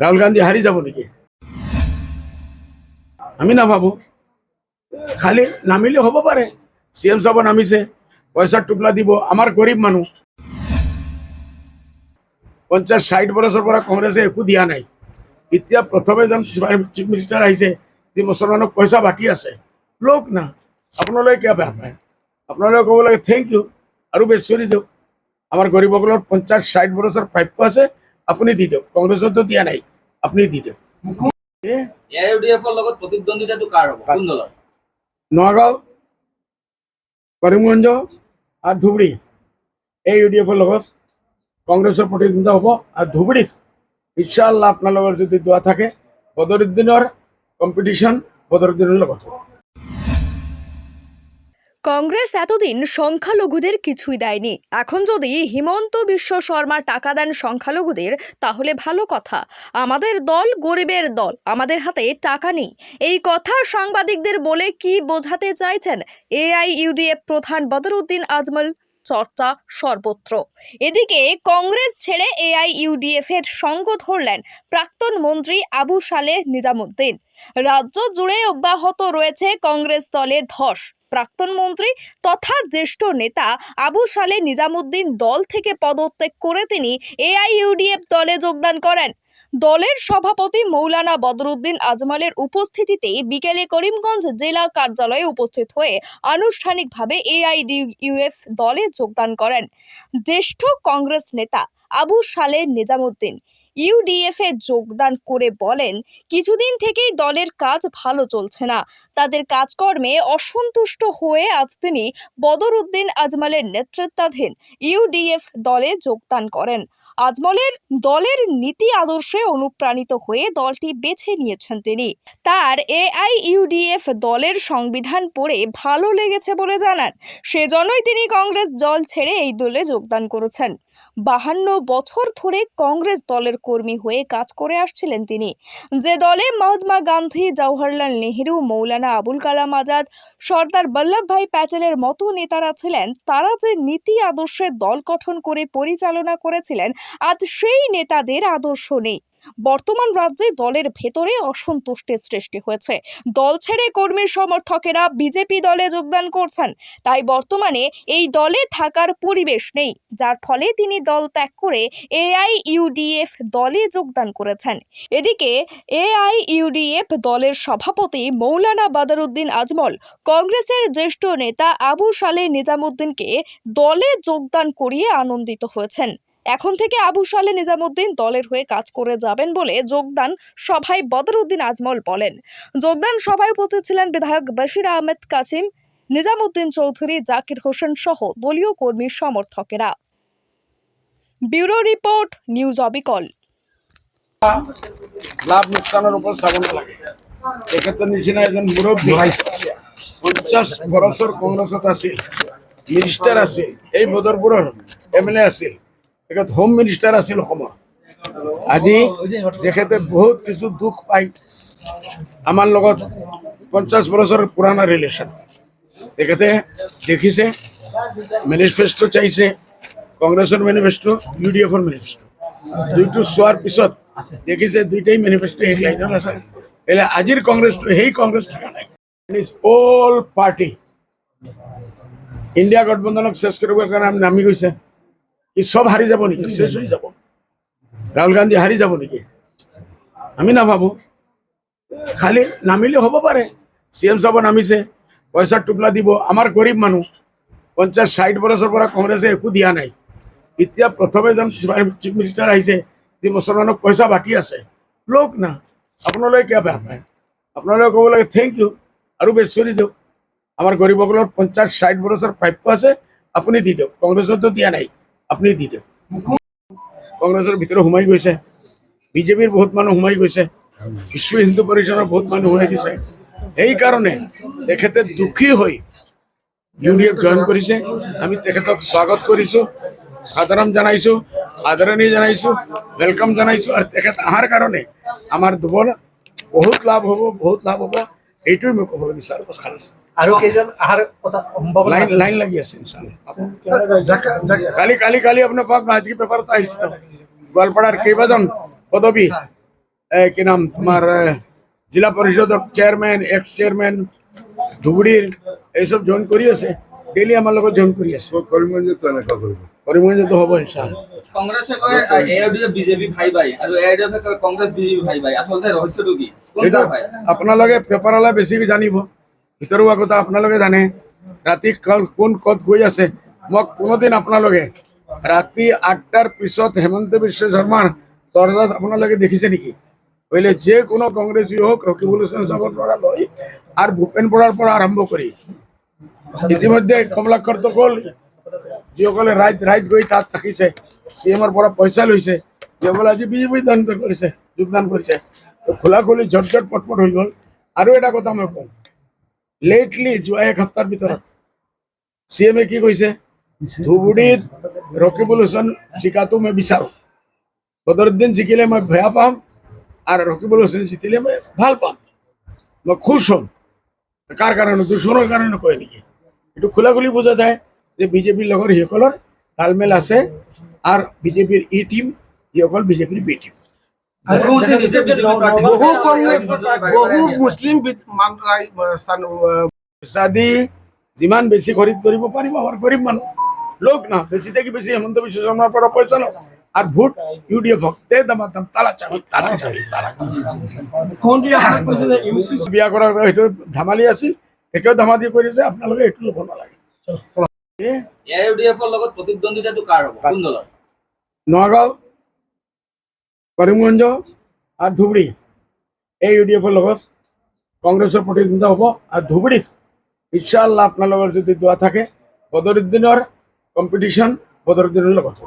রাহুল গান্ধী হারি যাব নাকি? আমি না ভাবো। খালি নামিলে হ'ব পাৰে চি এম চাব নামিছে পইচা টোপলা দিব আমাৰ গৰীব মানুহ পঞ্চাছ ষাঠি বছৰৰ পৰা কংগ্ৰেছে একো দিয়া নাই। এতিয়া প্ৰথমে এজন চিফ মিনিষ্টাৰ আহিছে, যি মুছলমানক পইচা বাকী আছে। লোক না, আপোনালোকে কিয় বেয়া পায়? আপোনালোকে ক'ব লাগে থেংক ইউ আৰু বেছি কৰি দিয়ক। আমাৰ গৰীবসকলৰ পঞ্চাছ ষাঠি বছৰ প্ৰাপ্য আছে আপুনি দি দিয়ক। কংগ্ৰেছতো দিয়া নাই। আপুনি দি দিয়ক। নগাঁও কৰিমগঞ্জ আৰু ধুবুৰী। এই ইউ ডি এফৰ লগত কংগ্ৰেছৰ প্ৰতিদ্বন্দ্বিতা হ'ব আৰু ধুবুৰীত ইনশাআল্লাহ আপোনালোকৰ যদি দোৱা থাকে বদৰুদ্দিনৰ কম্পিটিশ্যন বদৰুদ্দিনৰ লগত হ'ব। কংগ্রেস এতদিন সংখ্যালঘুদের কিছুই দেয়নি। এখন যদি হিমন্ত বিশ্ব শর্মা টাকা দেন সংখ্যালঘুদের, তাহলে ভালো কথা। আমাদের দল গরিবের দল, আমাদের হাতে টাকা নেই। এই কথা সাংবাদিকদের বলে কি বোঝাতে চাইছেন এআইইউডিএফ প্রধান বদরুদ্দিন আজমল? চর্চা সর্বত্র। এদিকে কংগ্রেস ছেড়ে এআইইউডিএফ এর সঙ্গ ধরলেন প্রাক্তন মন্ত্রী আবু সালেহ নিজামুদ্দিন। রাজ্য জুড়ে অব্যাহত রয়েছে কংগ্রেস দলে ধস। প্রাক্তন মন্ত্রী তথা জ্যেষ্ঠ নেতা আবু সালে নিজামুদ্দিন দল থেকে পদত্যাগ করে তিনি এআইইউডিএফ দলে যোগদান করেন। দলের সভাপতি মৌলানা বদরুদ্দিন আজমলের উপস্থিতিতে বিকেলে করিমগঞ্জ জেলা কার্যালয়ে উপস্থিত হয়ে আনুষ্ঠানিকভাবে এআইডিইউএফ দলে যোগদান করেন। জ্যেষ্ঠ কংগ্রেস নেতা আবু সালে নিজামুদ্দিন ইউডিএফ যোগদান করে বলেন, কিছুদিন থেকেই দলের কাজ ভালো চলছে না। তাদের কাজকর্মে অসন্তুষ্ট হয়ে আজ তিনি বদরুদ্দিন আজমলের নেতৃত্বাধীন ইউডিএফ দলে যোগদান করেন। আজমলের দলের নীতি আদর্শে অনুপ্রাণিত হয়ে দলটি বেছে নিয়েছেন তিনি। তার এআইইউডিএফ দলের সংবিধান পড়ে ভালো লেগেছে বলে জানান। সেজন্যই তিনি কংগ্রেস দল ছেড়ে এই দলে যোগদান করেছেন। বাহান্ন বছর ধরে কংগ্রেস দলের কর্মী হয়ে কাজ করে আসছিলেন তিনি। যে দলে মহাত্মা গান্ধী, জওহরলাল নেহেরু, মৌলানা আবুল কালাম আজাদ, সর্দার বল্লভভাই প্যাটেলের মতো নেতারা ছিলেন, তারা যে নীতি আদর্শে দল গঠন করে পরিচালনা করেছিলেন, আজ সেই নেতাদের আদর্শ নেই। বর্তমান রাজ্যে দলের ভেতরে অসন্তুষ্টের সৃষ্টি হয়েছে। দল ছেড়ে কর্মীর সমর্থকেরা বিজেপি দলে যোগদান করছেন। তাই বর্তমানে এই দলে থাকার পরিবেশ নেই। যার ফলে তিনি দল ত্যাগ করে এআইইউডিএফ দলে যোগদান করেছেন। এদিকে এআইইউডিএফ দলের সভাপতি মৌলানা বাদারুদ্দিন আজমল, কংগ্রেসের জ্যেষ্ঠ নেতা আবু সালে নিজামুদ্দিনকে দলে যোগদান করিয়ে আনন্দিত হয়েছেন। এখন থেকে আবু সালে নিজামুদ্দিন দলের হয়ে কাজ করে যাবেন বলে যোগদান সভায় বদরুদ্দিন আজমল বলেন। যোগদান সভায় উপস্থিত ছিলেন বিধায়ক বশির আহমেদ কাসিম, নিজামুদ্দিন চৌধুরী, জাকির হোসেন সহ দলীয় কর্মী সমর্থকেরা। ব্যুরো রিপোর্ট, নিউজ অবিকল। লাভ নালাগে তেখেতৰ নিচিনা এজন মুৰব্বী পঞ্চাছ বছৰ কংগ্ৰেছত আছিল মিনিষ্টাৰ আছিল, এই বদৰপুৰৰ এম এল এ আছিল। তেখেত হোম মিনিষ্টাৰ আছিল অসমৰ আজি তেখেতে বহুত কিছু দুখ পাই আমাৰ লগত পঞ্চাছ বছৰ পুৰণা ৰিলেশ্যন তেখেতে দেখিছে মেনিফেষ্টো চাইছে, কংগ্ৰেছৰ মেনিফেষ্টো ইউ ডি এফৰ মেনিফেষ্টো দুইটো চোৱাৰ পিছত দেখিছে দুইটাই মেনিফেষ্টো এক লাইনত আছে। এলে আজিৰ কংগ্ৰেছটো, সেই কংগ্ৰেছ থকা নাই। অল পাৰ্টি ইণ্ডিয়া গঠবন্ধনক চেছ কৰিবৰ কাৰণে আমি নামি গৈছে। কি চব হাৰি যাব নেকি? চেছ হৈ যাব। ৰাহুল গান্ধী হাৰি যাব নেকি? আমি নাভাবো খালি নামিলে হ'ব পাৰে চি এম চাব নামিছে। পইচা টোপলা দিব। আমাৰ গৰীব মানুহ পঞ্চাছ ষাঠি বছৰৰ পৰা কংগ্ৰেছে একো দিয়া নাই। এতিয়া প্ৰথমে এজন চিফ মিনিষ্টাৰ আহিছে, যি মুছলমানক পইচা বাকী আছে। লোক না। আপোনালোকে কিয় বেয়া পায়? আপোনালোকে ক'ব লাগে থেংক ইউ আৰু বেছি কৰি দিয়ক। আমাৰ গৰীবসকলৰ পঞ্চাছ ষাঠি বছৰ প্ৰাপ্য আছে, আপুনি দি দিয়ক। কংগ্ৰেছতো দিয়া নাই। আপুনি দি দিয়ক কংগ্ৰেছৰ ভিতৰত সোমাই গৈছে বিজেপিৰ বহুত মানুহ সোমাই গৈছে, বিশ্ব হিন্দু পৰিষদৰ বহুত মানুহ সোমাই গৈছে। সেইকাৰণে তেখেতে দুখী হৈ ইউ ডি এফ জইন কৰিছে আমি তেখেতক স্বাগত কৰিছোঁ সাধাৰণ জনাইছোঁ আদৰণি জনাইছোঁ ৱেলকাম জনাইছোঁ আৰু তেখেত অহাৰ কাৰণে আমাৰ দুবল বহুত লাভ হ'ব, বহুত লাভ হ'ব এইটোৱে মই ক'বলৈ বিচাৰোঁ খালাছ। আৰু কেইজন অহাৰ কথা লাইন লাইন লাগি আছে কালি কালি তো গোৱালপাৰাৰ কেইবাজন পদবী? কি নাম? তোমার জিলা পরিষদৰ চেয়াৰমেন এক্স চেয়াৰমেন ধুবুৰীৰ এইসব জইন কৰি আছে ডেইলি আমাৰ লগত জইন কৰি আছে করিমগঞ্জে তো এনেকা করব কৰিমগঞ্জতো হ'ব ইনশাআল্লাহ। কংগ্ৰেছে কয় A I D F BJP ভাই ভাই আৰু এ আই ডি এফে কয় কংগ্ৰেছ বিজেপি ভাই ভাই। আচলতে ৰহস্যটো কি এইটো কোনটা ভাই? আপোনালোকে পেপাৰলৈ বেছিকৈ জানিব। ভিতৰুৱা কথা আপোনালোকে জানে। ৰাতি কোন ক'ত গৈ আছে, মোক কোনোদিন আপোনালোকে। ৰাতি আঠটাৰ পিছত হেমন্ত বিশ্ব শৰ্মাৰ দৰ্জাত আপোনালোকে দেখিছে নেকি? কৰিলে যে কোনো কংগ্ৰেছী হওক, ৰকিবুল হুছেইন চাবৰ পৰা লৈ আৰু ভূপেন বৰাৰ পৰা আৰম্ভ কৰি। ইতিমধ্যে কমলাক্ষৰটো গ'ল যিসকলে ৰাইত ৰাইত গৈ তাত থাকিছে, চি এমৰ পৰা পইচা লৈছে, যিসকলে আজি বিজেপি কৰিছে, যোগদান কৰিছে। খোলা খুলি ঝট ঝট পটপট হৈ গ'ল। আৰু এটা কথা মই কওঁ লেটলি যোৱা এক সপ্তাহৰ ভিতৰত। চি এমে কি কৈছে? ধুবুৰীত ৰকিবুল হুছেইন জিকাটো মই বিচাৰোঁ। বদৰুদ্দিন জিকিলে মই বেয়া পাম আৰু ৰকিবুল হুছেইন জিতিলে মই ভালো পাম। মই খুশ হ'ম। কাৰ কাৰণে দুশ্মনৰ কাৰণে কয় নেকি? এইটো খোলা খুলি বুজা যায় যে বিজেপিৰ লগত সেইসকলৰ তালমেল আছে আৰু বিজেপিৰ ই টিম যিসকল বিজেপিৰ বি টিম বহু যিমান বেছি খৰিদ কৰিব পাৰিব আমাৰ গৰীব মানুহ। লোক না বেছি থাকি বেছি হেমন্ত বিশ্ব শৰ্মাৰ পৰা পইচা লওক। আৰু ভোট ইউ ডি দামা দাম তালা চাবি তালা চাবি তালা বিয়া কৰা সেইটো ধেমালি আছিল। একেও ধেমালি কৰিছে আপোনালোকে এইটো ল'ব নালাগে। এ, এ ডি এফৰ লগত প্ৰতিদ্বন্দ্বিতাটো কাৰ হ'ব? কোন দলৰ? নগাঁও। কৰিমগঞ্জ আর ধুবুৰী এই ইউডিএফৰ লগত কংগ্ৰেছৰ প্ৰতিদ্বন্দ্বিতা হ'ব আৰু ধুবুৰীত ইনশাআল্লাহ আপোনালোকৰ যদি দোৱা থাকে বদৰুদ্দিনৰ কম্পিটিশ্যন বদৰুদ্দিনৰ লগত।